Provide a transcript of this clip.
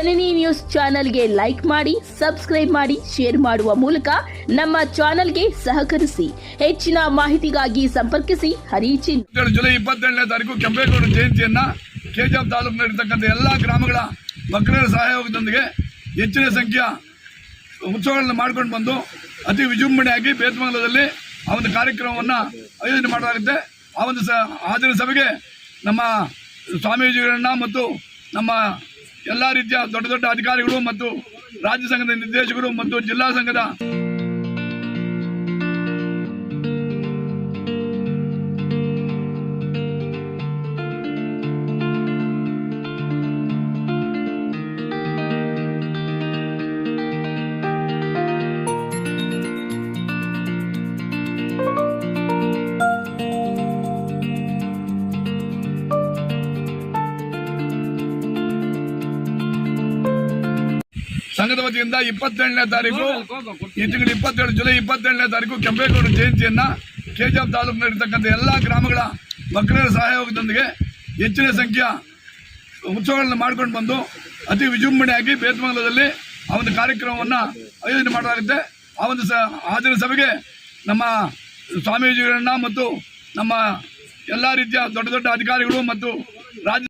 ಜನನಿ news ಚಾನೆಲ್ಗೆ like ಮಾಡಿ, subscribe ಮಾಡಿ, ಶೇರ್ ಮಾಡುವ ಮೂಲಕ ನಮ್ಮ ಚಾನೆಲ್ಗೆ ಸಹಕರಿಸಿ. ಹೆಚ್ಚಿನ ಮಾಹಿತಿಗಾಗಿ ಸಂಪರ್ಕಿಸಿ. ಹರಿಚಿನ್ ಜುಲೈ ಇಪ್ಪತ್ತೆರಡನೇ ತಾರೀಕು ಕೆಂಪೇಗೌಡ ಜಯಂತಿಯನ್ನ ಕೆಜಿಎಫ್ ತಾಲೂಕಿನಲ್ಲಿರ್ತಕ್ಕಂಥ ಎಲ್ಲ ಗ್ರಾಮಗಳ ಮಕ್ಕಳ ಸಹಯೋಗದೊಂದಿಗೆ ಹೆಚ್ಚಿನ ಸಂಖ್ಯೆಯ ಉತ್ಸವಗಳನ್ನು ಮಾಡ್ಕೊಂಡು ಬಂದು ಅತಿ ವಿಜೃಂಭಣೆಯಾಗಿ ಬೇತಮಂಗಲದಲ್ಲಿ ಆ ಒಂದು ಕಾರ್ಯಕ್ರಮವನ್ನು ಆಯೋಜನೆ ಮಾಡಲಾಗುತ್ತೆ. ಆ ಒಂದು ಸ ಸಭೆಗೆ ನಮ್ಮ ಸ್ವಾಮೀಜಿಗಳನ್ನ ಮತ್ತು ನಮ್ಮ ಎಲ್ಲ ರೀತಿಯ ದೊಡ್ಡ ದೊಡ್ಡ ಅಧಿಕಾರಿಗಳು ಮತ್ತು ರಾಜ್ಯ ಸಂಘದ ನಿರ್ದೇಶಕರು ಮತ್ತು ಜಿಲ್ಲಾ ಸಂಘದ ಸಂಘದ ವತಿಯಿಂದ ಇಪ್ಪತ್ತೇಳನೇ ತಾರೀಕು ಈ ತಿಂಗಳು ಇಪ್ಪತ್ತೇಳು ಜುಲೈ ಇಪ್ಪತ್ತೇಳನೇ ತಾರೀಕು ಕೆಂಪೇಗೌಡ ಜಯಂತಿಯನ್ನ ಕೆಜಿಎಫ್ ತಾಲೂಕಿನಲ್ಲಿರ್ತಕ್ಕಂಥ ಎಲ್ಲ ಗ್ರಾಮಗಳ ಮಕ್ಕಳ ಸಹಯೋಗದೊಂದಿಗೆ ಹೆಚ್ಚಿನ ಸಂಖ್ಯೆಯ ಉತ್ಸವಗಳನ್ನು ಮಾಡ್ಕೊಂಡು ಬಂದು ಅತಿ ವಿಜೃಂಭಣೆಯಾಗಿ ಬೇತಮಂಗಲದಲ್ಲಿ ಆ ಒಂದು ಕಾರ್ಯಕ್ರಮವನ್ನು ಆಯೋಜನೆ ಮಾಡಲಾಗುತ್ತೆ. ಆ ಒಂದು ಸ ಹಾಜರಿನ ಸಭೆಗೆ ನಮ್ಮ ಸ್ವಾಮೀಜಿಗಳನ್ನ ಮತ್ತು ನಮ್ಮ ಎಲ್ಲ ರೀತಿಯ ದೊಡ್ಡ ದೊಡ್ಡ ಅಧಿಕಾರಿಗಳು ಮತ್ತು ರಾಜ್ಯ